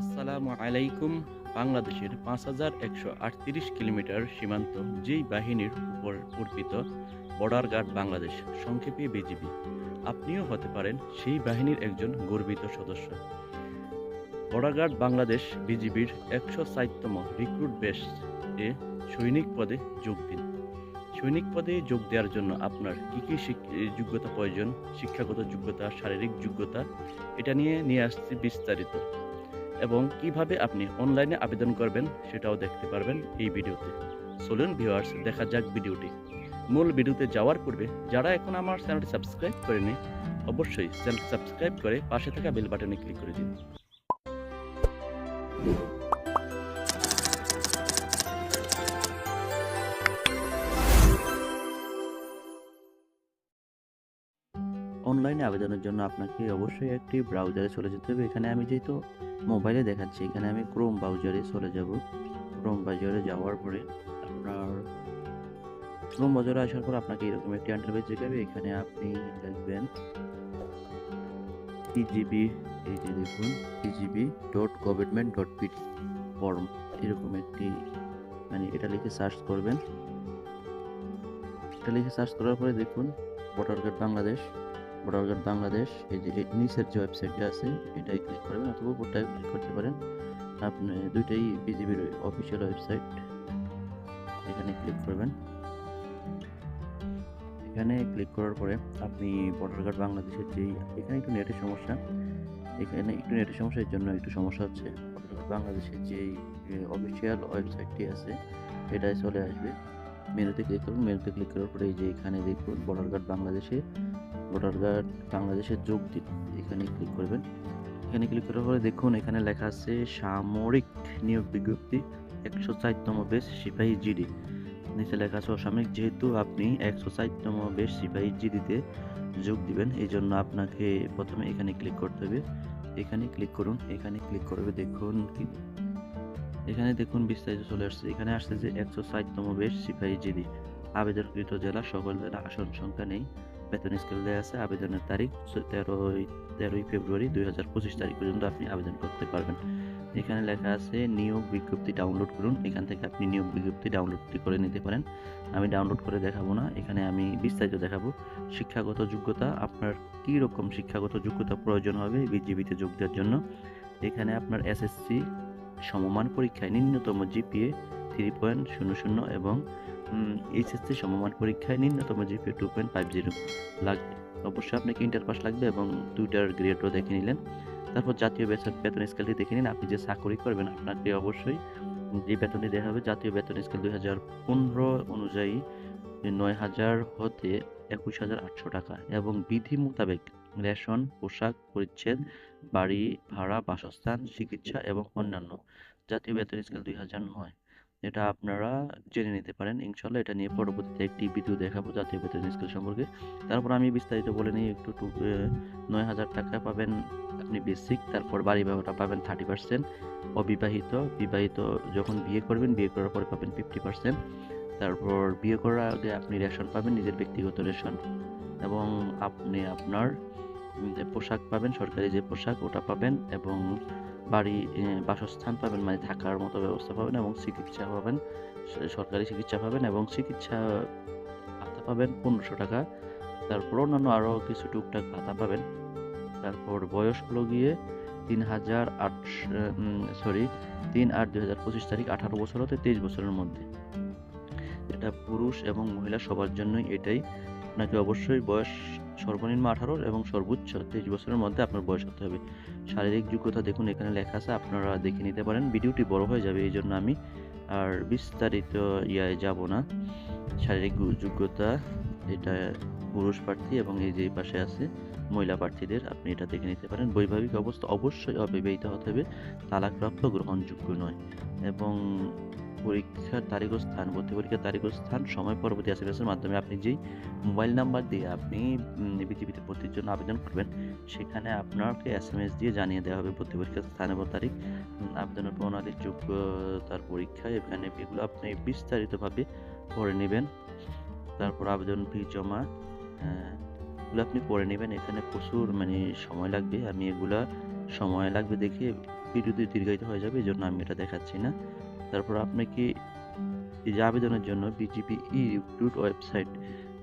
আসসালামু আলাইকুম। বাংলাদেশের পাঁচ হাজার একশো আটত্রিশ কিলোমিটার সীমান্ত, যেই বাহিনীর উপর অর্পিত বর্ডার গার্ড বাংলাদেশ, সংক্ষেপে বিজিবি। আপনিও হতে পারেন সেই বাহিনীর একজন গর্বিত সদস্য। বর্ডার গার্ড বাংলাদেশ বিজিবির একশো ষাটতম রিক্রুট বেস এ সৈনিক পদে যোগ দিন। সৈনিক পদে যোগ দেওয়ার জন্য আপনার কী কী যোগ্যতা প্রয়োজন? শিক্ষাগত যোগ্যতা, শারীরিক যোগ্যতা, এটা নিয়ে নিয়ে আসছি বিস্তারিত। এবং কীভাবে আপনি অনলাইনে আবেদন করবেন সেটাও দেখতে পারবেন এই ভিডিওতে। চলুন ভিউয়ার্স দেখা যাক ভিডিওটি। মূল ভিডিওতে যাওয়ার পূর্বে, যারা এখন আমার চ্যানেলটি সাবস্ক্রাইব করেনি, অবশ্যই চ্যানেল সাবস্ক্রাইব করে পাশে থাকা বেল বাটনে ক্লিক করে দিন। অনলাইনে আবেদনের জন্য আপনাকে অবশ্যই একটি ব্রাউজারে চলে যেতে হবে। এখানে আমি যেহেতু মোবাইলে দেখাচ্ছি, এখানে আমি ক্রোম ব্রাউজারে চলে যাব। ক্রোম ব্রাউজারে যাওয়ার পরে আপনার ক্রোম ব্রাউজারে আসার পর আপনাকে এরকম একটি ইন্টারফেস দেখাবে। এখানে আপনি লিখবেন পিজিবি এই যে দেখুন PGB dot government dot PD form এরকম একটি মানে এটা লিখে সার্চ করবেন। এটা লিখে সার্চ করার পরে দেখুন voter card Bangladesh. Card Bangladesh, এই যে নিচের যে ওয়েবসাইটটা আছে, এটাই ক্লিক করবেন অথবা উপরটাই ক্লিক করতে পারেন। আপনি দুইটাই বিজিবির অফিসিয়াল ওয়েবসাইট এখানে ক্লিক করবেন। এখানে ক্লিক করার পরে আপনি ভোটার কার্ড বাংলাদেশের যেই, এখানে একটু নেটের সমস্যা। এখানে একটু নেটের সমস্যার জন্য একটু সমস্যা হচ্ছে ভোটার কার্ড বাংলাদেশের যেই অফিসিয়াল ওয়েবসাইটটি আছে এটাই চলে আসবে। মেনুতে ক্লিক করুন মেনুতে ক্লিক করার পরে এই যে এখানে দেখুন ভোটার কার্ড বাংলাদেশে ভোটার কার্ড বাংলাদেশের যোগ দিন। এখানে ক্লিক করবেন। এখানে ক্লিক করার পরে দেখুন এখানে লেখা আছে সামরিক নিয়োগ বিজ্ঞপ্তি একশো চারতম বেশ সিপাহী জিডি। নিচে লেখা আছে অসামরিক, যেহেতু আপনি একশো চারতম বেশ সিপাহী জিডিতে যোগ দিবেন এই জন্য আপনাকে প্রথমে এখানে ক্লিক করতে হবে। এখানে ক্লিক করুন, এখানে ক্লিক করবে দেখুন কি। এখানে দেখুন বিস্তারিত চলে আসছে। এখানে আসছে যে একশো ষাটতম বেশ সিপাহী জিডি। আবেদনকৃত জেলা, সকল জেলা আসন সংখ্যা নেই। বেতন স্কেল দেওয়া আছে, আবেদনের তারিখ তেরোই তেরোই ফেব্রুয়ারি দুই হাজার পঁচিশ তারিখ পর্যন্ত আপনি আবেদন করতে পারবেন। এখানে লেখা আছে, নিয়োগ বিজ্ঞপ্তি ডাউনলোড করুন। এখান থেকে আপনি নিয়োগ বিজ্ঞপ্তি ডাউনলোড করে নিতে পারেন। আমি ডাউনলোড করে দেখাবো না, এখানে আমি বিস্তারিত দেখাবো। শিক্ষাগত যোগ্যতা, আপনার কী রকম শিক্ষাগত যোগ্যতা প্রয়োজন হবে বিজিবিতে যোগ দেওয়ার জন্য? এখানে আপনার এসএসসি সমমান পরীক্ষায় ন্যূনতম জিপিএ থ্রি পয়েন্ট শূন্য শূন্য এবং এইচএসসি সমমান পরীক্ষায় ন্যূনতম GPA two point five zero লাগবে অবশ্যই আপনাকে ইন্টার পাস লাগবে এবং দুইটার গ্রেডও দেখে নিলেন। তারপর জাতীয় বেতন বেতন স্কেলটি দেখে নিন, আপনি যে চাকরি করবেন আপনাকে অবশ্যই যে বেতনটি দেওয়া হবে জাতীয় বেতন স্কেল দুই হাজার পনেরো অনুযায়ী নয় হাজার হতে একুশ হাজার আটশো টাকা এবং বিধি মোতাবেক রেশন, পোশাক, পরিচ্ছেদ, বাড়ি ভাড়া, বাসস্থান, চিকিৎসা এবং অন্যান্য জাতীয় বেতন স্কেল দুই হাজার নয়। এটা আপনারা জেনে নিতে পারেন। ইনশাল্লাহ এটা নিয়ে পরবর্তীতে একটি ভিডিও দেখাবো জাতীয় বেতন স্কেল সম্পর্কে। তারপর আমি বিস্তারিত বলে নিই, একটু নয় হাজার টাকা পাবেন আপনি বেসিক তারপর বাড়ি ভাড়াটা পাবেন থার্টি পার্সেন্ট অবিবাহিত, বিবাহিত যখন বিয়ে করবেন, বিয়ে করার পরে পাবেন ফিফটি পার্সেন্ট তারপর বিয়ে করার আগে আপনি রেশন পাবেন, নিজের ব্যক্তিগত রেশন এবং আপনি আপনার পোশাক পাবেন, সরকারি যে পোশাক, ওটা পাবেন এবং বাড়ি বাসস্থান পাবেন মানে থাকার মতো ব্যবস্থা পাবেন এবং চিকিৎসা পাবেন সরকারি চিকিৎসা পাবেন এবং চিকিৎসা ভাতা পাবেন পনেরোশো টাকা। তারপর অন্যান্য আরও কিছু টুকটাক ভাতা পাবেন। তারপর বয়স হলো গিয়ে তিন হাজার আটশো সরি, তিন আট দুই হাজার পঁচিশ তারিখ আঠারো বছর হতে তেইশ বছরের মধ্যে। এটা পুরুষ এবং মহিলা সবার জন্যই এটাই। আপনাকে অবশ্যই বয়স সর্বনিম্ন আঠারো এবং সর্বোচ্চ তেইশ বছরের মধ্যে আপনার বয়স হতে হবে। শারীরিক যোগ্যতা দেখুন, এখানে লেখা আছে, আপনারা দেখে নিতে পারেন। ভিডিওটি বড় হয়ে যাবে, এই জন্য আমি আর বিস্তারিত ইয়ায় যাব না। শারীরিক যোগ্যতা, এটা পুরুষ প্রার্থী এবং এই যে পাশে আছে মহিলা প্রার্থীদের, আপনি এটা দেখে নিতে পারেন। বৈবাহিক অবস্থা অবশ্যই অবিবাহিত হতে হবে, তালাকপ্রাপ্ত গ্রহণযোগ্য নয়। এবং পরীক্ষার তারিখ ও স্থান ভর্তি পরীক্ষার তারিখ ও স্থান সময় পরবর্তী এস এম এসএমএসের মাধ্যমে আপনি যেই মোবাইল নাম্বার দিয়ে আপনি বিজিবিতে ভর্তির জন্য আবেদন করবেন, সেখানে আপনাকে এসএমএস দিয়ে জানিয়ে দেওয়া হবে ভর্তি পরীক্ষার স্থান এবং তারিখ আবেদনের প্রণালী যোগ্যতার পরীক্ষা, এখানে এগুলো আপনি বিস্তারিতভাবে পড়ে নেবেন। তারপর আবেদন ফি জমা এগুলো আপনি পড়ে নেবেন। এখানে প্রচুর মানে সময় লাগবে। আমি এগুলা সময় লাগবে দেখে ভিডিওতে দীর্ঘায়িত হয়ে যাবে এই জন্য আমি এটা দেখাচ্ছি না। তারপর আপনাকে এই যে আবেদনের জন্য বিজিপি ই রিক্রুট ওয়েবসাইট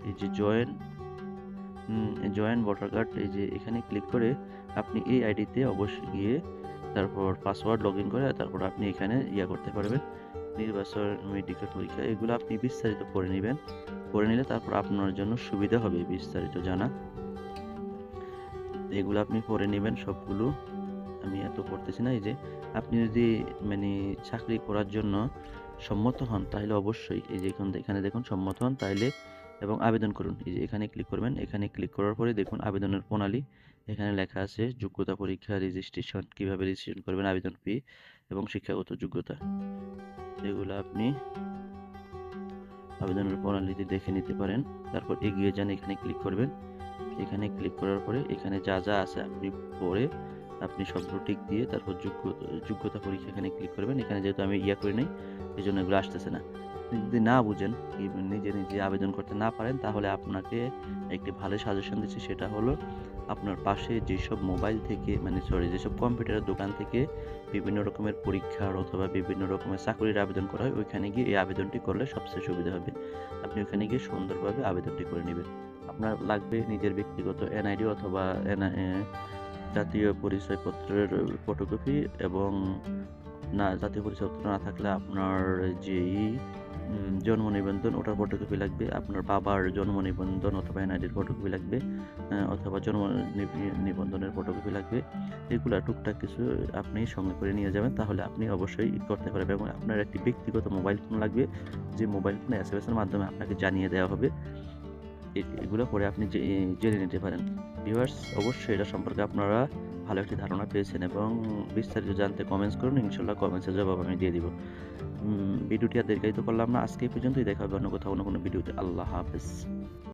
এই যে জয়েন জয়েন ভোটার কার্ড এই যে এখানে ক্লিক করে আপনি এই আইডিতে অবশ্যই গিয়ে তারপর পাসওয়ার্ড লগ ইন করে তারপর আপনি এখানে ইয়া করতে পারবেন। নির্বাচন মেডিকেল পরীক্ষা, এগুলো আপনি বিস্তারিত করে নেবেন। করে নিলে তারপর আপনার জন্য সুবিধা হবে বিস্তারিত জানা। এগুলো আপনি পড়ে নেবেন সবগুলো। আমি এত পড়তেছি না, এই যে আপনি যদি মানে চাকরি করার জন্য সম্মত হন, তাহলে অবশ্যই এই যে এখান এখানে দেখুন সম্মত হন তাহলে এবং আবেদন করুন। এই যে এখানে ক্লিক করবেন, এখানে ক্লিক করার পরে দেখুন আবেদনের প্রণালী, এখানে লেখা আছে যোগ্যতা পরীক্ষা রেজিস্ট্রেশন কীভাবে রেজিস্ট্রেশন করবেন, আবেদন ফি এবং শিক্ষাগত যোগ্যতা। এগুলো আপনি আবেদনের প্রণালীতে দেখে নিতে পারেন, তারপর এগিয়ে যান, এখানে ক্লিক করবেন। এখানে ক্লিক করার পরে এখানে যা যা আছে আপনি পড়ে আপনি সবগুলো টিক দিয়ে তারপর যোগ্য, যোগ্যতা পরীক্ষা এখানে ক্লিক করবেন। এখানে যেহেতু আমি ইয়া করি নাই এই জন্য এগুলো আসতেছে না। যদি না বুঝেন নিজে নিজে আবেদন করতে না পারেন, তাহলে আপনাকে একটি ভালো সাজেশন দিচ্ছি, সেটা হলো আপনার পাশে যেসব মোবাইল থেকে মানে সরি যেসব কম্পিউটারের দোকান থেকে বিভিন্ন রকমের পরীক্ষার অথবা বিভিন্ন রকমের চাকরির আবেদন করা হয়, ওইখানে গিয়ে এই আবেদনটি করলে সবচেয়ে সুবিধা হবে। আপনি ওখানে গিয়ে সুন্দরভাবে আবেদনটি করে নেবেন। আপনার লাগবে নিজের ব্যক্তিগত এনআইডি অথবা জাতীয় পরিচয়পত্রের ফটোকপি এবং না, জাতীয় পরিচয়পত্র না থাকলে আপনার যেই জন্ম নিবন্ধন ওটার ফটোকপি লাগবে, আপনার বাবার জন্ম নিবন্ধন অথবা এনআইডির ফটোকপি লাগবে অথবা জন্ম নিবন্ধনের ফটোকপি লাগবে, এগুলা টুকটাক কিছু আপনি সঙ্গে করে নিয়ে যাবেন, তাহলে আপনি অবশ্যই করতে পারবেন এবং আপনার একটি ব্যক্তিগত মোবাইল ফোন লাগবে, যে মোবাইল ফোনে এস এর মাধ্যমে আপনাকে জানিয়ে দেওয়া হবে। এগুলো পরে আপনি জেনে নিতে পারেন। ভিউয়ার্স অবশ্যই এটা সম্পর্কে আপনারা ভালো একটি ধারণা পেয়েছেন এবং বিস্তারিত জানতে কমেন্টস করুন ইনশাল্লাহ কমেন্টসের জবাব আমি দিয়ে দিব। ভিডিওটি আর দীর্ঘায়িত করলাম না। আজকে পর্যন্তই। দেখা হবে অন্য কোথাও, অন্য কোনো ভিডিওতে। আল্লাহ হাফেজ।